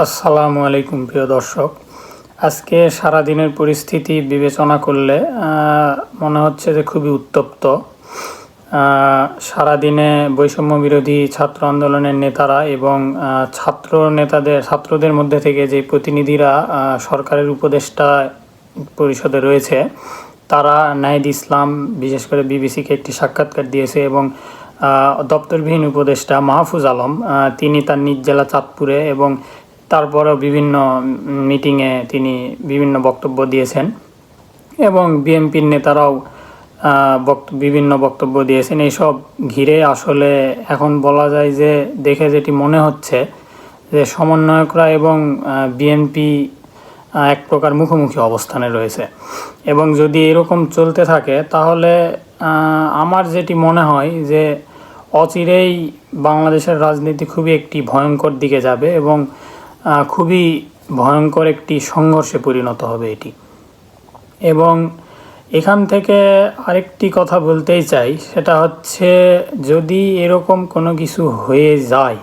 আসসালামু আলাইকুম, প্রিয় দর্শক। আজকে সারা দিনের পরিস্থিতি বিবেচনা করলে মনে হচ্ছে যে খুবই উত্তপ্ত। সারাদিনে বৈষম্য বিরোধী ছাত্র আন্দোলনের নেতারা এবং ছাত্র নেতাদের, ছাত্রদের মধ্যে থেকে যে প্রতিনিধিরা সরকারের উপদেষ্টা পরিষদে রয়েছে, তারা নাহিদ ইসলাম, বিশেষ করে বিবিসিকে একটি সাক্ষাৎকার দিয়েছে এবং দপ্তরবিহীন উপদেষ্টা মাহফুজ আলম তিনি তার নিজ জেলা চাঁদপুরে এবং তারপরেও বিভিন্ন মিটিংয়ে তিনি বিভিন্ন বক্তব্য দিয়েছেন। এবং বিএনপির নেতারাও বিভিন্ন বক্তব্য দিয়েছেন। এইসব ঘিরে আসলে এখন বলা যায় যে, দেখে যেটি মনে হচ্ছে যে সমন্বয়করা এবং বিএনপি এক প্রকার মুখোমুখি অবস্থানে রয়েছে। এবং যদি এরকম চলতে থাকে, তাহলে আমার যেটি মনে হয় যে, অচিরেই বাংলাদেশের রাজনীতি খুবই একটি ভয়ঙ্কর দিকে যাবে এবং খুবই ভয়ঙ্কর একটি সংঘর্ষে পরিণত হবে এটি। এবং এখান থেকে আরেকটি কথা বলতেই চাই, সেটা হচ্ছে যদি এরকম কোনো কিছু হয়ে যায়,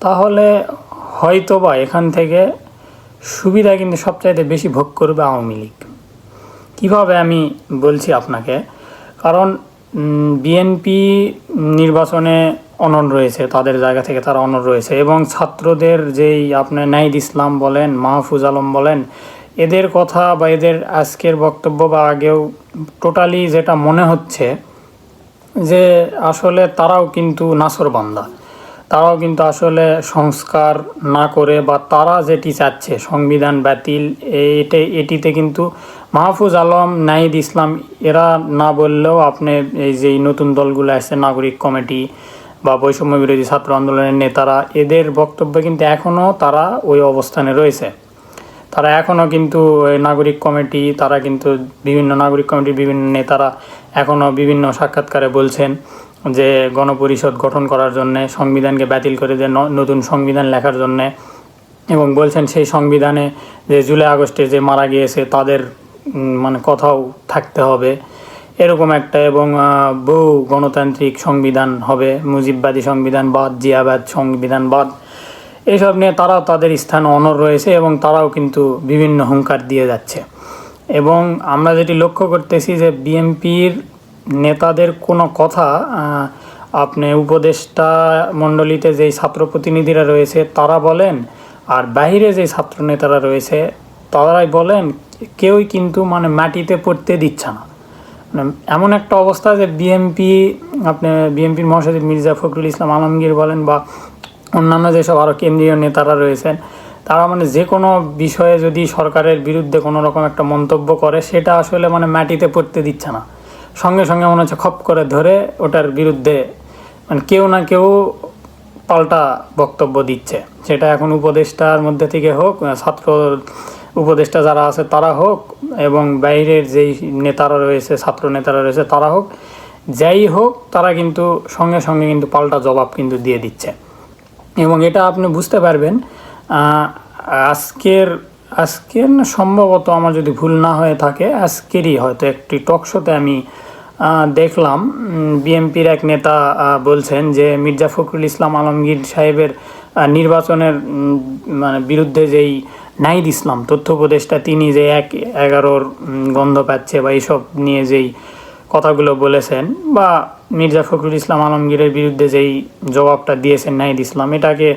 তাহলে হয়তোবা এখান থেকে সুবিধা কিন্তু সবচাইতে বেশি ভোগ করবে আওয়ামী লীগ। কীভাবে আমি বলছি আপনাকে? কারণ বিএনপি নির্বাচনে অনড় রয়েছে, তাদের জায়গা থেকে তারা অনড় রয়েছে। এবং ছাত্রদের যেই আপনার নাইদ ইসলাম বলেন, মাহফুজ আলম বলেন, এদের কথা বা এদের আজকের বক্তব্য বা আগেও টোটালি যেটা মনে হচ্ছে যে আসলে তারাও কিন্তু নাসরবান্দা তারাও কিন্তু আসলে সংস্কার না করে বা তারা যেটি চাচ্ছে, সংবিধান বাতিল, এটে, এটিতে কিন্তু মাহফুজ আলম নাহিদ ইসলাম, এরা না বললেও আপনি এই যে নতুন দলগুলো আছে, নাগরিক কমিটি বা বৈষম্য বিরোধী ছাত্র আন্দোলনের নেতারা, এদের বক্তব্য কিন্তু এখনও তারা ওই অবস্থানে রয়েছে। তারা এখনও কিন্তু নাগরিক কমিটি, তারা কিন্তু বিভিন্ন নাগরিক কমিটির বিভিন্ন নেতারা এখনও বিভিন্ন সাক্ষাৎকারে বলছেন যে গণপরিষদ গঠন করার জন্যে, সংবিধানকে বাতিল করে যে নতুন সংবিধান লেখার জন্যে এবং বলছেন সেই সংবিধানে যে জুলাই আগস্টে যে মারা গিয়েছে, তাদের মানে কথাও থাকতে হবে। এরকম একটা এবং বহু গণতান্ত্রিক সংবিধান হবে, মুজিববাদী সংবিধান বাদ, জিয়াবাদ সংবিধান বাদ এইসব নিয়ে তারাও তাদের স্থান অনর রয়েছে এবং তারাও কিন্তু বিভিন্ন হুঙ্কার দিয়ে যাচ্ছে। এবং আমরা যেটি লক্ষ্য করতেছি যে বিএনপির নেতাদের কোনো কথা আপনি উপদেষ্টা মণ্ডলীতে যেই ছাত্র প্রতিনিধিরা রয়েছে তারা বলেন, আর বাইরে যে ছাত্র নেতারা রয়েছে তারাই বলেন, কেউই কিন্তু মানে মাটিতে পড়তে দিচ্ছে না। এমন একটা অবস্থা যে বিএমপি আপনি বিএনপির মহাসচিব মির্জা ফখরুল ইসলাম আলমগীর বলেন বা অন্যান্য যেসব আরও কেন্দ্রীয় নেতারা রয়েছেন, তারা মানে যে কোনো বিষয়ে যদি সরকারের বিরুদ্ধে কোনো রকম একটা মন্তব্য করে, সেটা আসলে মানে মাটিতে পড়তে দিচ্ছে না। সঙ্গে সঙ্গে মনে হচ্ছে খপ করে ধরে ওটার বিরুদ্ধে মানে কেউ না কেউ পাল্টা বক্তব্য দিচ্ছে। সেটা এখন উপদেষ্টার মধ্যে থেকে হোক, ছাত্র উপদেষ্টা যারা আছে তারা হোক এবং বাইরের যেই নেতারা রয়েছে, ছাত্র নেতারা রয়েছে, তারা হোক, যাই হোক, তারা কিন্তু সঙ্গে সঙ্গে কিন্তু পাল্টা জবাব কিন্তু দিয়ে দিচ্ছে। এবং এটা আপনি বুঝতে পারবেন আজকের আজকের সম্ভবত আমার যদি ভুল না হয়ে থাকে, আজকেরই হয়তো একটি টক শোতে আমি দেখলাম বিএনপির এক নেতা বলছেন যে মির্জা ফখরুল ইসলাম আলমগীর সাহেবের নির্বাচনের মানে বিরুদ্ধে যেই নাইদ ইসলাম, তথ্য উপদেষ্টা, তিনি যে এক এগারোর গন্ধ পাচ্ছে বা এইসব নিয়ে যেই কথাগুলো বলেছেন বা মির্জা ফখরুল ইসলাম আলমগীরের বিরুদ্ধে যেই জবাবটা দিয়েছেন নাহিদ ইসলাম, এটাকে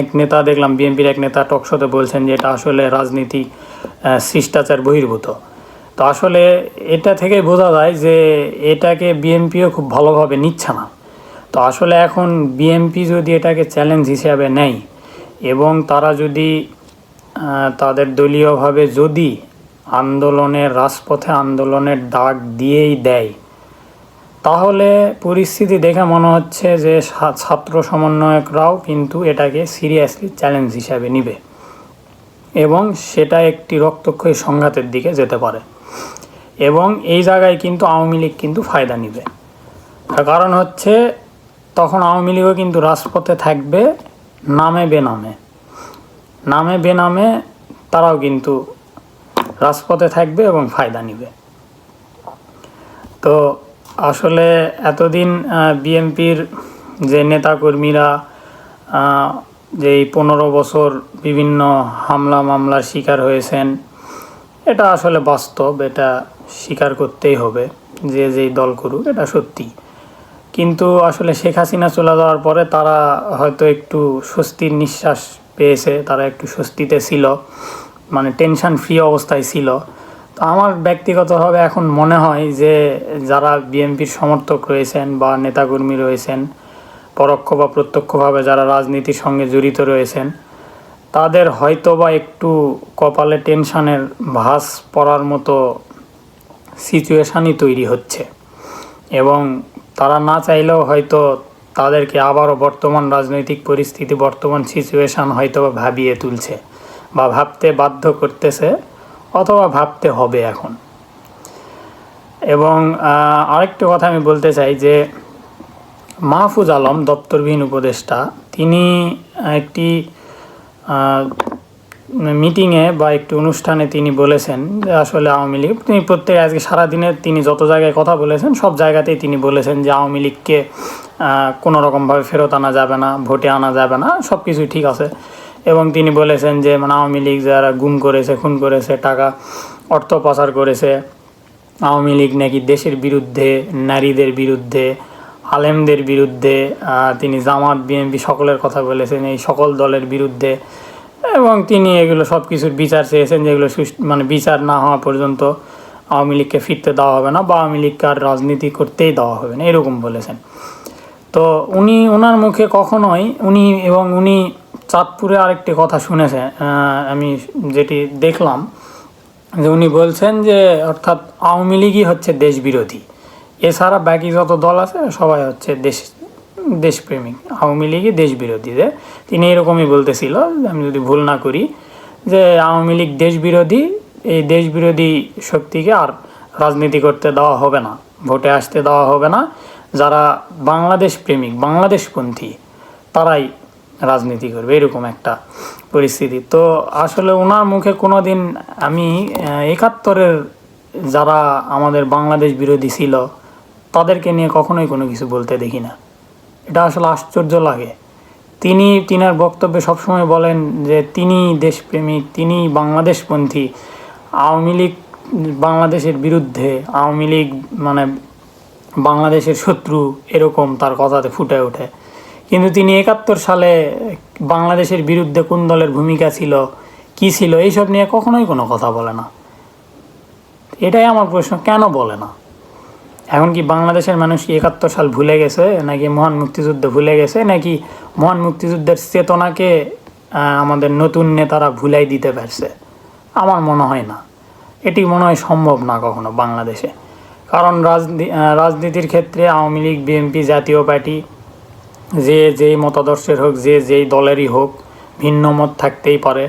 এক নেতা, দেখলাম বিএনপির এক নেতা টকশোতে বলছেন যে এটা আসলে রাজনীতি শিষ্টাচার বহির্ভূত। তো আসলে এটা থেকে বোঝা যায় যে এটাকে বিএনপিও খুব ভালোভাবে নিচ্ছে না। তো আসলে এখন বিএনপি যদি এটাকে চ্যালেঞ্জ হিসাবে নেয় এবং তারা যদি তাদের দলীয়ভাবে যদি আন্দোলনের, রাজপথে আন্দোলনের ডাক দিয়েই দেয়, তাহলে পরিস্থিতি দেখে মনে হচ্ছে যে ছাত্র সমন্বয়করাও কিন্তু এটাকে সিরিয়াসলি চ্যালেঞ্জ হিসাবে নিবে এবং সেটা একটি রক্তক্ষয়ী সংঘাতের দিকে যেতে পারে এবং এই জায়গায় কিন্তু আওয়ামী লীগ কিন্তু ফায়দা নিবে। তার কারণ হচ্ছে তখন আওয়ামী লীগও কিন্তু রাজপথে থাকবে নামে বেনামে। নামে বেনামে তারাও কিন্তু রাজপথে থাকবে এবং ফায়দা নিবে। তো আসলে এতদিন বিএনপির যে নেতাকর্মীরা যে পনেরো বছর বিভিন্ন হামলা মামলার শিকার হয়েছেন, এটা আসলে বাস্তব, এটা স্বীকার করতেই হবে যে যেই দল করুক, এটা সত্যি। কিন্তু আসলে শেখ হাসিনা চলে যাওয়ার পরে তারা হয়তো একটু স্বস্তির নিঃশ্বাস পেয়েছে, তারা একটু স্বস্তিতে ছিল মানে টেনশন ফ্রি অবস্থায় ছিল। তো আমার ব্যক্তিগতভাবে এখন মনে হয় যে যারা বিএনপির সমর্থক রয়েছেন বা নেতাকর্মী রয়েছেন, পরোক্ষ বা প্রত্যক্ষভাবে যারা রাজনীতির সঙ্গে জড়িত রয়েছেন, তাদের হয়তো বা একটু কপালে টেনশানের ভাস পড়ার মতো সিচুয়েশানই তৈরি হচ্ছে। এবং তারা না চাইলেও হয়তো তাদেরকে আবারও বর্তমান রাজনৈতিক পরিস্থিতি, বর্তমান সিচুয়েশান হয়তো ভাবিয়ে তুলছে বা ভাবতে বাধ্য করতেছে অথবা ভাবতে হবে এখন। এবং আরেকটা কথা আমি বলতে চাই যে, মাহফুজ আলম দপ্তরবিহীন উপদেষ্টা, তিনি একটি মিটিংয়ে বা একটি অনুষ্ঠানে তিনি বলেছেন যে আসলে আওয়ামী লীগ, তিনি প্রত্যেক আজকে সারাদিনে তিনি যত জায়গায় কথা বলেছেন, সব জায়গাতেই তিনি বলেছেন যে আওয়ামী লীগকে কোনো রকমভাবে ফেরত আনা যাবে না, ভোটে আনা যাবে না সব কিছুই ঠিক আছে। এবং তিনি বলেছেন যে মানে আওয়ামী লীগ যারা গুম করেছে, খুন করেছে, টাকা অর্থ পাচার করেছে, আওয়ামী লীগ নাকি দেশের বিরুদ্ধে, নারীদের বিরুদ্ধে, আলেমদের বিরুদ্ধে তিনি জামাত, বিএনপি সকলের কথা বলেছেন, এই সকল দলের বিরুদ্ধে এবং তিনি এগুলো সব কিছুর বিচার চেয়েছেন যেগুলো মানে বিচার না হওয়া পর্যন্ত আওয়ামী লীগকে ফিরতে দেওয়া হবে না বা আওয়ামী লীগকে আর রাজনীতি করতেই দেওয়া হবে না এরকম বলেছেন। তো উনি ওনার মুখে কখনোই উনি এবং উনি চাঁদপুরে আরেকটি কথা শুনেছেন আহ, আমি যেটি দেখলাম যে উনি বলছেন যে অর্থাৎ আওয়ামী লীগই হচ্ছে দেশ বিরোধী এছাড়া বাকি যত দল আছে সবাই হচ্ছে দেশ দেশপ্রেমিক, আওয়ামী লীগই দেশ বিরোধী যে তিনি এরকমই বলতেছিল, আমি যদি ভুল না করি, যে আওয়ামী লীগ দেশ বিরোধী এই দেশ বিরোধী শক্তিকে আর রাজনীতি করতে দেওয়া হবে না, ভোটে আসতে দেওয়া হবে না। যারা বাংলাদেশ প্রেমিক বাংলাদেশপন্থী, তারাই রাজনীতি করবে, এরকম একটা পরিস্থিতি। তো আসলে ওনার মুখে কোনো দিন আমি একাত্তরের যারা আমাদের বাংলাদেশ বিরোধী ছিল, তাদেরকে নিয়ে কখনোই কোনো কিছু বলতে দেখি না। এটা আসলে আশ্চর্য লাগে। তিনি তিনার বক্তব্যে সবসময় বলেন যে, তিনি দেশপ্রেমিক, তিনি বাংলাদেশপন্থী। আওয়ামী লীগ বাংলাদেশের বিরুদ্ধে, আওয়ামী লীগ মানে বাংলাদেশের শত্রু এরকম তার কথাতে ফুটে ওঠে। কিন্তু তিনি একাত্তর সালে বাংলাদেশের বিরুদ্ধে কোন দলের ভূমিকা ছিল, কি ছিল, এইসব নিয়ে কখনোই কোনো কথা বলে না। এটাই আমার প্রশ্ন, কেন বলে না? এখন কি বাংলাদেশের মানুষ কি একাত্তর সাল ভুলে গেছে? নাকি মহান মুক্তিযুদ্ধ ভুলে গেছে? নাকি মহান মুক্তিযুদ্ধের চেতনাকে আমাদের নতুন নেতারা ভুলাই দিতে পারছে? আমার মনে হয় না। এটি মনে হয় সম্ভব না কখনো বাংলাদেশে। কারণ রাজনী- রাজনীতির ক্ষেত্রে আওয়ামী লীগ, বিএনপি জাতীয় পার্টি, যে যেই মতাদর্শের হোক, যে যেই দলেরই হোক, ভিন্ন মত থাকতেই পারে।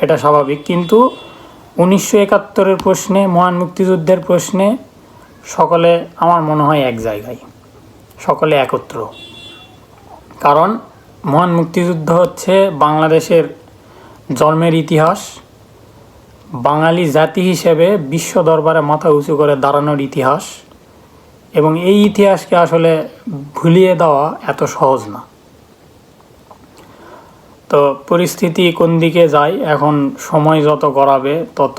এটা স্বাভাবিক। কিন্তু উনিশশো একাত্তরের প্রশ্নে, মহান মুক্তিযুদ্ধের প্রশ্নে সকলে আমার মনে হয় এক জায়গায়। সকলে একত্র। কারণ মহান মুক্তিযুদ্ধ হচ্ছে বাংলাদেশের জন্মের ইতিহাস। বাঙালি জাতি হিসেবে বিশ্ব দরবারে মাথা উঁচু করে দাঁড়ানোর ইতিহাস। এবং এই ইতিহাসকে আসলে ভুলিয়ে দেওয়া এত সহজ না। তো পরিস্থিতি কোন দিকে যায়, এখন সময় যত গড়াবে, তত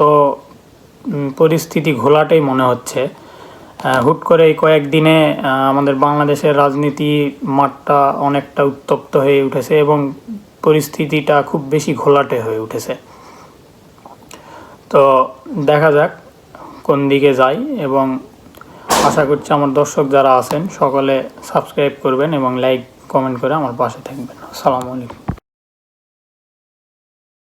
পরিস্থিতি ঘোলাটেই মনে হচ্ছে। হুট করে এই কয়েকদিনে আমাদের বাংলাদেশের রাজনীতি মাঠটা অনেকটা উত্তপ্ত হয়ে উঠেছে এবং পরিস্থিতিটা খুব বেশি ঘোলাটে হয়ে উঠেছে। তো দেখা যাক কোন দিকে যাই এবং আশা করছি আমার দর্শক যারা আছেন, সকলে সাবস্ক্রাইব করবেন এবং লাইক, কমেন্ট করে আমার পাশে থাকবেন। আসসালামু আলাইকুম।